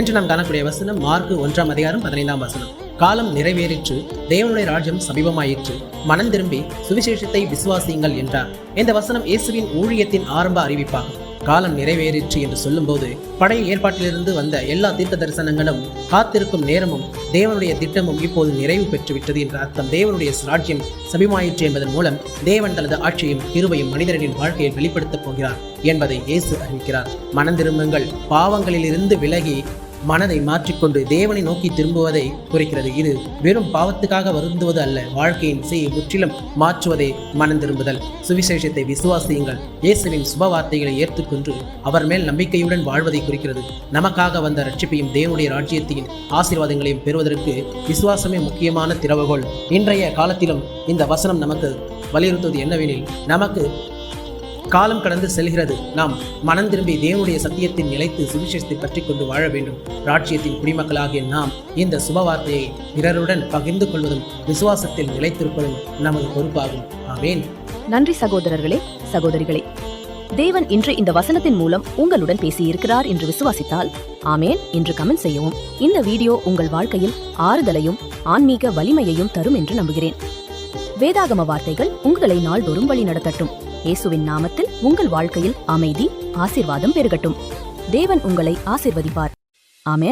என்று நாம் காணக்கூடிய வசனம் மார்க்கு ஒன்றாம் அதிகாரம் பதினைந்தாம் வசனம். காலம் நிறைவேறிற்று தேவனுடைய ராஜ்யம் சமீபமாயிற்று. மனம் திரும்பி சுவிசேஷத்தை விசுவாசியுங்கள் என்றார். இந்த வசனம் இயேசுவின் ஊழியத்தின் ஆரம்ப அறிவிப்பாகும். காலம் நிறைவேறிற்று என்று சொல்லும்போது பழைய ஏற்பாட்டிலிருந்து வந்த எல்லா தீர்க்க தரிசனங்களும் காத்திருக்கும் நேரமும் தேவனுடைய திட்டமும் இப்போது நிறைவு பெற்றுவிட்டது என்ற அர்த்தம் தேவனுடைய ராஜ்யம் சபிமாயிற்று என்பதன் மூலம் தேவன் தனது ஆட்சியும் கிருபையும் மனிதர்களின் வாழ்க்கையில் வெளிப்படுத்தப் போகிறார் என்பதை இயேசு அறிவிக்கிறார். மனம் திரும்புங்கள். பாவங்களிலிருந்து விலகி மனதை மாற்றிக்கொண்டு தேவனை நோக்கி திரும்புவதை குறிக்கிறது. இது வெறும் பாவத்துக்காக வருந்துவது அல்ல. வாழ்க்கையின் செய்ய முற்றிலும் மாற்றுவதே மனம் திரும்புதல். சுவிசேஷத்தை விசுவாசியுங்கள். இயேசுவின் சுபவார்த்தைகளை ஏற்றுக்கொண்டு அவர் மேல் நம்பிக்கையுடன் வாழ்வதை குறிக்கிறது. நமக்காக வந்த ரட்சிப்பையும் தேவனுடைய ராஜ்யத்தையும் ஆசீர்வாதங்களையும் பெறுவதற்கு விசுவாசமே முக்கியமான திறவுகோள். இன்றைய காலத்திலும் இந்த வசனம் நமக்கு வலியுறுத்துவது என்னவெனில் நமக்கு காலம் கடந்து செல்கிறது. நாம் மனம் திரும்பி தேவனுடைய சத்தியத்தில் நிலைத்து சுவிசேஷத்தை பற்றி கொண்டு வாழ வேண்டும். ராட்சியத்தின் குடிமக்களாகிய நாம் இந்த சுபவார்த்தையை பிறருடன் பகிர்ந்து கொள்வதும் விசுவாசத்தில் நிலைத்திருப்பதும் நமது பொறுப்பாகும். ஆமேன். நன்றி சகோதரர்களே சகோதரிகளே. தேவன் இன்று இந்த வசனத்தின் மூலம் உங்களுடன் பேசியிருக்கிறார் என்று விசுவாசித்தால் ஆமேன் என்று கமெண்ட் செய்யவும். இந்த வீடியோ உங்கள் வாழ்க்கையில் ஆறுதலையும் ஆன்மீக வலிமையையும் தரும் என்று நம்புகிறேன். வேதாகம வார்த்தைகள் உங்களை நாள்தோறும் வழி நடத்தட்டும் இயேசுவின் நாமத்தில் உங்கள் வாழ்க்கையில் அமைதி ஆசிர்வாதம் பெருகட்டும். தேவன் உங்களை ஆசிர்வதிப்பார். ஆமே